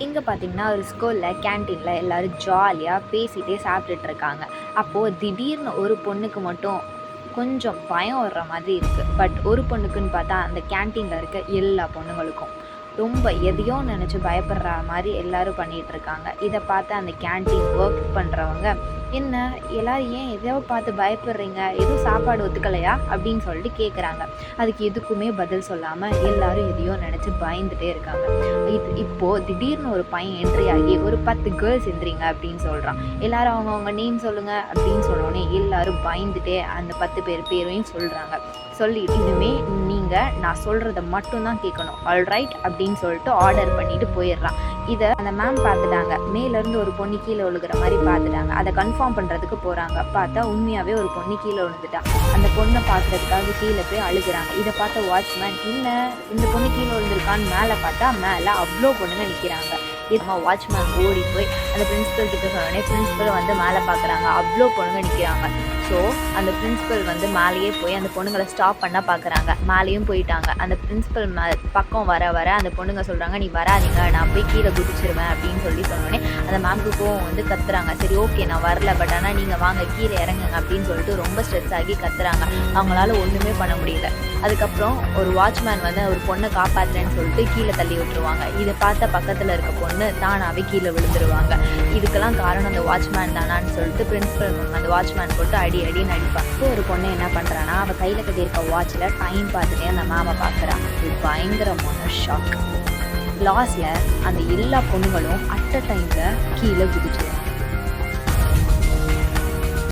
இங்கே பார்த்தீங்கன்னா ஒரு ஸ்கூலில் கேன்டீனில் எல்லோரும் ஜாலியாக பேசிகிட்டே சாப்பிட்டுட்டு இருக்காங்க அப்போது திடீர்னு ஒரு பொண்ணுக்கு மட்டும் கொஞ்சம் பயம் வர்ற மாதிரி இருக்குது பட் ஒரு பொண்ணுக்குன்னு பார்த்தா அந்த கேன்டீனில் இருக்க எல்லா பொண்ணுங்களுக்கும் ரொம்ப எதையோ நினச்சி பயப்படுற மாதிரி எல்லாரும் பண்ணிகிட்ருக்காங்க இதை பார்த்து அந்த கேன்டீன் ஒர்க் பண்ணுறவங்க என்ன எல்லோரும் ஏன் எதையோ பார்த்து பயப்படுறீங்க? எதுவும் சாப்பாடு ஒத்துக்கலையா? அப்படின்னு சொல்லிட்டு கேட்குறாங்க அதுக்கு எதுக்குமே பதில் சொல்லாமல் எல்லாரும் எதையோ நினச்சி பயந்துட்டே இருக்காங்க. இது இப்போது திடீர்னு ஒரு பையன் என்ட்ரி ஆகி ஒரு பத்து கேர்ள்ஸ் எந்திரிங்க அப்படின்னு சொல்கிறான் எல்லாரும் அவங்கவுங்க நேம் சொல்லுங்கள் அப்படின்னு சொன்னோடனே எல்லாரும் பயந்துட்டே அந்த பத்து பேர் பேரையும் சொல்கிறாங்க சொல்லி இனிமே நீங்கள் நான் சொல்கிறத மட்டும்தான் கேட்கணும். ஆல்ரைட் அப்படின்னு சொல்லிட்டு ஆர்டர் பண்ணிட்டு போயிடுறான். இதை அந்த மேம் பார்த்துட்டாங்க. மேலேருந்து ஒரு பொண்ணு கீழே விழுகிற மாதிரி பார்த்துட்டாங்க. அதை கன்ஃபார்ம் பண்ணுறதுக்கு போகிறாங்க பார்த்தா உண்மையாகவே ஒரு பொண்ணு கீழே விழுந்துட்டான் அந்த பொண்ணை பார்க்குறதுக்காக கீழே போய் அழுகுறாங்க. இதை பார்த்த வாட்ச்மேன் இல்லை இந்த பொண்ணு கீழே விழுந்திருக்கான்னு மேலே பார்த்தா மேலே அவ்வளோ பொண்ணுங்க நிற்கிறாங்க இதுமா வாட்ச்மேன் ஓடி போய் அந்த பிரின்ஸிபல் கிட்ட சொன்னோடனே பிரின்ஸிபல் வந்து மேலே பார்க்குறாங்க அவ்வளோ பொண்ணுங்க நிற்கிறாங்க ஸோ அந்த பிரின்ஸிபல் வந்து மேலேயே போய் அந்த பொண்ணுங்களை ஸ்டாப் பண்ண பார்க்குறாங்க மேலேயும் போயிட்டாங்க. அந்த பிரின்ஸிபல் மே பக்கம் வர வர அந்த பொண்ணுங்க சொல்கிறாங்க நீ வராதீங்க. நான் போய் கீழே குதிச்சிருவேன். அப்படின்னு சொல்லி சொன்னோடனே அந்த மேம்க்கு கோவம் வந்து கத்துறாங்க. சரி ஓகே நான் வரல. பட் ஆனால் நீங்கள் வாங்க. கீழே இறங்குங்க. அப்படின்னு சொல்லிட்டு ரொம்ப ஸ்ட்ரெஸ் ஆகி கத்துறாங்க. அவங்களால ஒன்றுமே பண்ண முடியல. அதுக்கப்புறம் ஒரு வாட்ச்மேன் வந்து ஒரு பொண்ணை காப்பாற்றுறேன்னு சொல்லிட்டு கீழே தள்ளி விட்டுருவாங்க. இதை பார்த்த பக்கத்தில் இருக்க பொண்ணு தானாகவே கீழே விழுந்துருவாங்க. இதுக்கெல்லாம் காரணம் அந்த வாட்ச்மேன் தானான்னு சொல்லிட்டு பிரின்ஸிபல் மேம் அந்த வாட்ச்மேன் போட்டு அடி அடி நடிப்பாங்க ஒரு பொண்ணு என்ன பண்ணுறான்னா அவள் கையில் கட்டியிருக்க வாட்சில் டைம் பார்த்துட்டே அந்த மேமை பார்க்குறான் இது பயங்கரமான ஷாக் லாஸ்டில் அந்த எல்லா பொண்ணுங்களும் அட் அ டைமில் கீழே குதிச்சிருவாங்க.